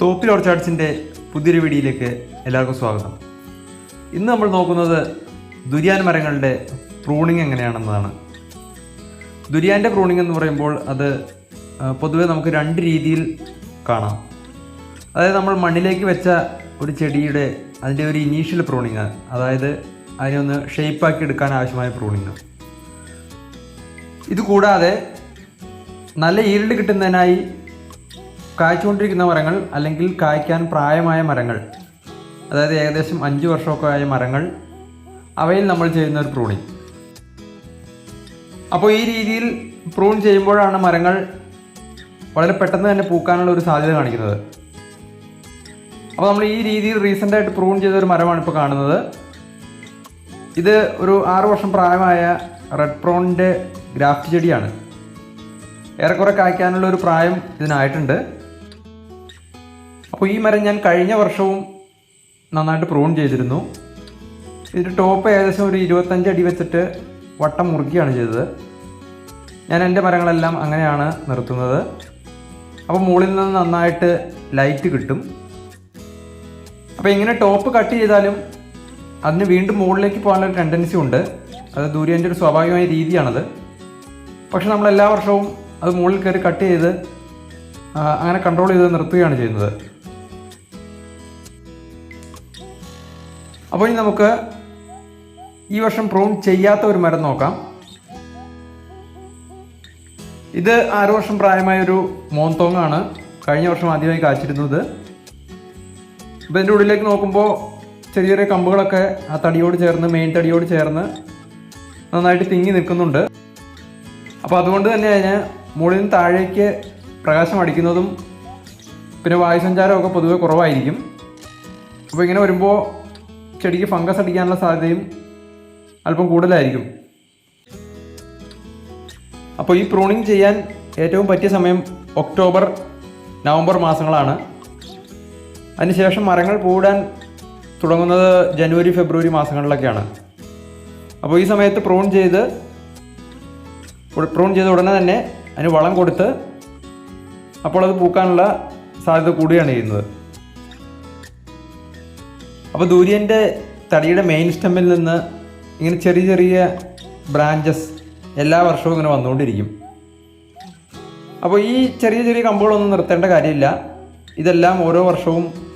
തോപ്പിൽ ഓർച്ചാർട്സിന്റെ പുതിയൊരു വീഡിയോയിലേക്ക് എല്ലാവർക്കും സ്വാഗതം. ഇന്ന് നമ്മൾ നോക്കുന്നത് ദുരിയാൻ മരങ്ങളുടെ പ്രൂണിങ് എങ്ങനെയാണെന്നതാണ്. ദുരിയാന്റെ പ്രൂണിങ് എന്ന് പറയുമ്പോൾ അത് പൊതുവേ നമുക്ക് രണ്ട് രീതിയിൽ കാണാം. അതായത് നമ്മൾ മണ്ണിലേക്ക് വെച്ച ഒരു ചെടിയുടെ അതിന്റെ ഒരു ഇനീഷ്യൽ പ്രൂണിങ് അതായത് അതിനെ ഒന്ന് ഷേപ്പാക്കി എടുക്കാൻ ആവശ്യമായ പ്രൂണിങ് ഇതുകൂടാതെ നല്ല ഈൽഡ് കിട്ടുന്നതിനായി കായ്ച്ചുകൊണ്ടിരിക്കുന്ന മരങ്ങൾ അല്ലെങ്കിൽ കായ്ക്കാൻ പ്രായമായ മരങ്ങൾ അതായത് ഏകദേശം അഞ്ച് വർഷമൊക്കെ ആയ മരങ്ങൾ അവയിൽ നമ്മൾ ചെയ്യുന്ന ഒരു പ്രൂണിങ് അപ്പോൾ ഈ രീതിയിൽ പ്രൂൺ ചെയ്യുമ്പോഴാണ് മരങ്ങൾ വളരെ പെട്ടെന്ന് തന്നെ പൂക്കാനുള്ള ഒരു സാധ്യത കാണിക്കുന്നത്. അപ്പോൾ നമ്മൾ ഈ രീതിയിൽ റീസെന്റായിട്ട് പ്രൂൺ ചെയ്ത ഒരു മരമാണ് ഇപ്പോൾ കാണുന്നത്. ഇത് ഒരു ആറു വർഷം പ്രായമായ റെഡ് പ്രോണിന്റെ ഗ്രാഫ്റ്റ് ചെടിയാണ്. ഏറെക്കുറെ കായ്ക്കാനുള്ള ഒരു പ്രായം ഇതിനായിട്ടുണ്ട്. അപ്പോൾ ഈ മരം ഞാൻ കഴിഞ്ഞ വർഷവും നന്നായിട്ട് പ്രൂൺ ചെയ്തിരുന്നു. ഇതിന്റെ ടോപ്പ് ഏകദേശം ഒരു ഇരുപത്തഞ്ച് അടി വെച്ചിട്ട് വട്ടം മുറുക്കിയാണ് ചെയ്തത്. ഞാൻ എന്റെ മരങ്ങളെല്ലാം അങ്ങനെയാണ് നിർത്തുന്നത്. അപ്പോൾ മുകളിൽ നിന്ന് നന്നായിട്ട് ലൈറ്റ് കിട്ടും. അപ്പോൾ ഇങ്ങനെ ടോപ്പ് കട്ട് ചെയ്താലും അതിന് വീണ്ടും മുകളിലേക്ക് പോകാനുള്ള ടെൻഡൻസി ഉണ്ട്. അത് ദൂര്യന്റെ ഒരു സ്വാഭാവികമായ രീതിയാണത്. പക്ഷെ നമ്മൾ എല്ലാ വർഷവും അത് മുകളിൽ കയറി കട്ട് ചെയ്ത് അങ്ങനെ കൺട്രോൾ ചെയ്ത് നിർത്തുകയാണ് ചെയ്യുന്നത്. അപ്പോൾ ഇനി നമുക്ക് ഈ വർഷം പ്രൂൺ ചെയ്യാത്ത ഒരു മരം നോക്കാം. ഇത് ആറ് വർഷം പ്രായമായ ഒരു മോന്തോങ്ങാണ്. കഴിഞ്ഞ വർഷം ആദ്യമായി കാച്ചിരുന്നത്. ഇപ്പം ഇതിന്റെ ഉള്ളിലേക്ക് നോക്കുമ്പോൾ ചെറിയ ചെറിയ കമ്പുകളൊക്കെ ആ തടിയോട് ചേർന്ന് മെയിൻ തടിയോട് ചേർന്ന് നന്നായിട്ട് തിങ്ങി നിൽക്കുന്നുണ്ട്. അപ്പോൾ അതുകൊണ്ട് തന്നെ അതിന് മുകളിൽ നിന്ന് താഴേക്ക് പ്രകാശം അടിക്കുന്നതും പിന്നെ വായുസഞ്ചാരമൊക്കെ പൊതുവെ കുറവായിരിക്കും. അപ്പോൾ ഇങ്ങനെ വരുമ്പോൾ ചെടിക്ക് ഫംഗസ് അടിക്കാനുള്ള സാധ്യതയും അല്പം കൂടുതലായിരിക്കും. അപ്പോൾ ഈ പ്രൂണിങ് ചെയ്യാൻ ഏറ്റവും പറ്റിയ സമയം ഒക്ടോബർ നവംബർ മാസങ്ങളാണ്. അതിനുശേഷം മരങ്ങൾ പൂടാൻ തുടങ്ങുന്നത് ജനുവരി ഫെബ്രുവരി മാസങ്ങളിലൊക്കെയാണ്. അപ്പോൾ ഈ സമയത്ത് പ്രൂൺ ചെയ്ത് പ്രൂൺ ചെയ്ത ഉടനെ തന്നെ അതിന് വളം കൊടുത്ത് അപ്പോൾ അത് പൂക്കാനുള്ള സാധ്യത കൂടുകയാണ് ചെയ്യുന്നത്. അപ്പോൾ ദൂര്യന്റെ തടിയുടെ മെയിൻ സ്റ്റെമ്മിൽ നിന്ന് ഇങ്ങനെ ചെറിയ ചെറിയ ബ്രാഞ്ചസ് എല്ലാ വർഷവും ഇങ്ങനെ വന്നുകൊണ്ടിരിക്കും. അപ്പോൾ ഈ ചെറിയ ചെറിയ കമ്പുകളൊന്നും നിർത്തേണ്ട കാര്യമില്ല. ഇതെല്ലാം ഓരോ വർഷവും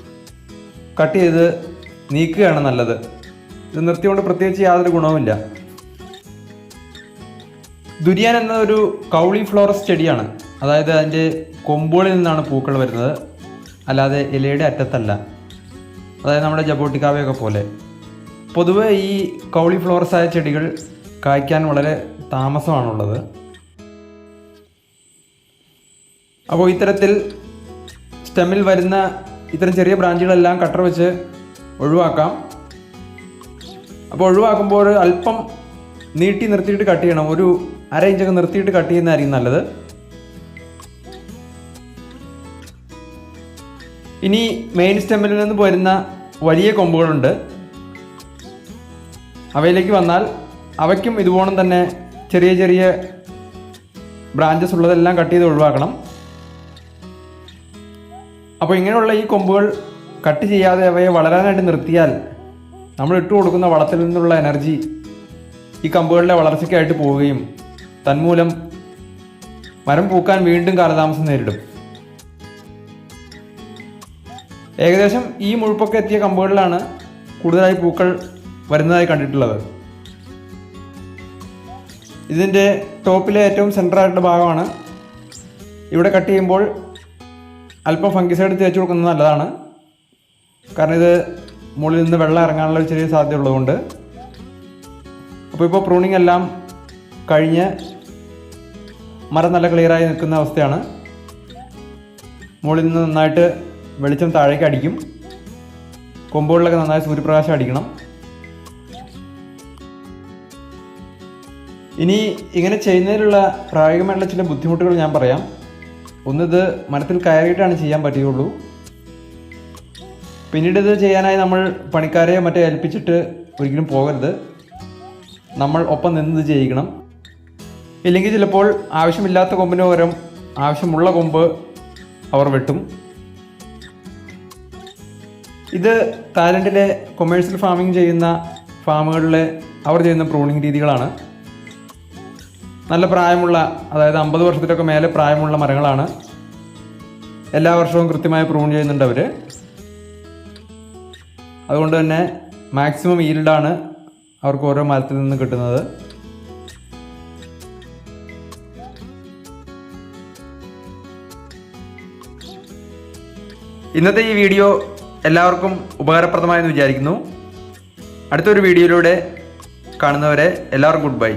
കട്ട് ചെയ്ത് നീക്കുകയാണ് നല്ലത്. ഇത് നിർത്തിയോണ്ട് പ്രത്യേകിച്ച് യാതൊരു ഗുണവുമില്ല. ദുരിയാൻ എന്ന ഒരു കൗളി ഫ്ലോറസ് ചെടിയാണ്. അതായത് അതിന്റെ കൊമ്പുകളിൽ നിന്നാണ് പൂക്കൾ വരുന്നത്. അല്ലാതെ ഇലയുടെ അറ്റത്തല്ല. അതായത് നമ്മുടെ ജബോട്ടിക്കാവയൊക്കെ പോലെ. പൊതുവേ ഈ കൗളി ഫ്ലോറസ് ആയ ചെടികൾ കായ്ക്കാൻ വളരെ താമസമാണുള്ളത്. അപ്പോൾ ഇത്തരത്തിൽ സ്റ്റെമ്മിൽ വരുന്ന ഇത്തരം ചെറിയ ബ്രാഞ്ചുകളെല്ലാം കട്ടർ വെച്ച് ഒഴിവാക്കാം. അപ്പോൾ ഒഴിവാക്കുമ്പോൾ അല്പം നീട്ടി നിർത്തിയിട്ട് കട്ട് ചെയ്യണം. ഒരു അര ഇഞ്ചൊക്കെ നിർത്തിയിട്ട് കട്ട് ചെയ്യുന്നതായിരിക്കും നല്ലത്. ഇനി മെയിൻ സ്റ്റെമ്മിൽ നിന്ന് വരുന്ന വലിയ കൊമ്പുകളുണ്ട്. അവയിലേക്ക് വന്നാൽ അവയ്ക്കും ഇതുപോലെ തന്നെ ചെറിയ ചെറിയ ബ്രാഞ്ചസ് ഉള്ളതെല്ലാം കട്ട് ചെയ്ത് ഒഴിവാക്കണം. അപ്പോൾ ഇങ്ങനെയുള്ള ഈ കൊമ്പുകൾ കട്ട് ചെയ്യാതെ അവയെ വളരാനായിട്ട് നിർത്തിയാൽ നമ്മൾ ഇട്ട് കൊടുക്കുന്ന വളത്തിൽ നിന്നുള്ള എനർജി ഈ കമ്പുകളുടെ വളർച്ചയ്ക്കായിട്ട് പോവുകയും തന്മൂലം മരം പൂക്കാൻ വീണ്ടും കാലതാമസം നേരിടും. ഏകദേശം ഈ മുഴുപ്പൊക്കെ എത്തിയ കമ്പുകളിലാണ് കൂടുതലായി പൂക്കൾ വരുന്നതായി കണ്ടിട്ടുള്ളത്. ഇതിന്റെ ടോപ്പിലെ ഏറ്റവും സെന്ററായിട്ടുള്ള ഭാഗമാണ്. ഇവിടെ കട്ട് ചെയ്യുമ്പോൾ അല്പം ഫംഗിസൈഡ് തേച്ച് കൊടുക്കുന്നത് നല്ലതാണ്. കാരണം ഇത് മുകളിൽ നിന്ന് വെള്ളം ഇറങ്ങാനുള്ള ചെറിയ സാധ്യത ഉള്ളതുകൊണ്ട്. അപ്പോൾ ഇപ്പോൾ പ്രൂണിംഗ് എല്ലാം കഴിഞ്ഞ് മരം നല്ല ക്ലിയറായി നിൽക്കുന്ന അവസ്ഥയാണ്. മുകളിൽ നിന്ന് നന്നായിട്ട് വെളിച്ചം താഴേക്ക് അടിക്കും. കൊമ്പുകളിലൊക്കെ നന്നായി സൂര്യപ്രകാശം അടിക്കണം. ഇനി ഇങ്ങനെ ചെയ്യുന്നതിലുള്ള പ്രായോഗികമായിട്ടുള്ള ചില ബുദ്ധിമുട്ടുകൾ ഞാൻ പറയാം. ഒന്നിത് മരത്തിൽ കയറിയിട്ടാണ് ചെയ്യാൻ പറ്റുകയുള്ളൂ പിന്നീട് ഇത് ചെയ്യാനായി നമ്മൾ പണിക്കാരെ മറ്റേ ഏൽപ്പിച്ചിട്ട് ഒരിക്കലും പോകരുത്. നമ്മൾ ഒപ്പം നിന്ന് ഇത് ചെയ്യിക്കണം. ഇല്ലെങ്കിൽ ചിലപ്പോൾ ആവശ്യമില്ലാത്ത കൊമ്പിന് പകരം ആവശ്യമുള്ള കൊമ്പ് അവർ വെട്ടും. ഇത് തായ്ലൻഡിലെ കൊമേഴ്സ്യൽ ഫാമിംഗ് ചെയ്യുന്ന ഫാമുകളിലെ അവർ ചെയ്യുന്ന പ്രൂണിങ് രീതികളാണ്. നല്ല പ്രായമുള്ള അതായത് അമ്പത് വർഷത്തിലൊക്കെ മേലെ പ്രായമുള്ള മരങ്ങളാണ്. എല്ലാ വർഷവും കൃത്യമായി പ്രൂൺ ചെയ്യുന്നുണ്ട് അവർ അതുകൊണ്ട് തന്നെ മാക്സിമം ഈൽഡാണ് അവർക്ക് ഓരോ മരത്തിൽ നിന്ന് കിട്ടുന്നത്. ഇന്നത്തെ ഈ വീഡിയോ എല്ലാവർക്കും ഉപകാരപ്രദമായെന്ന് വിചാരിക്കുന്നു. അടുത്തൊരു വീഡിയോയിലൂടെ കാണുന്നവരെ എല്ലാവർക്കും ഗുഡ് ബൈ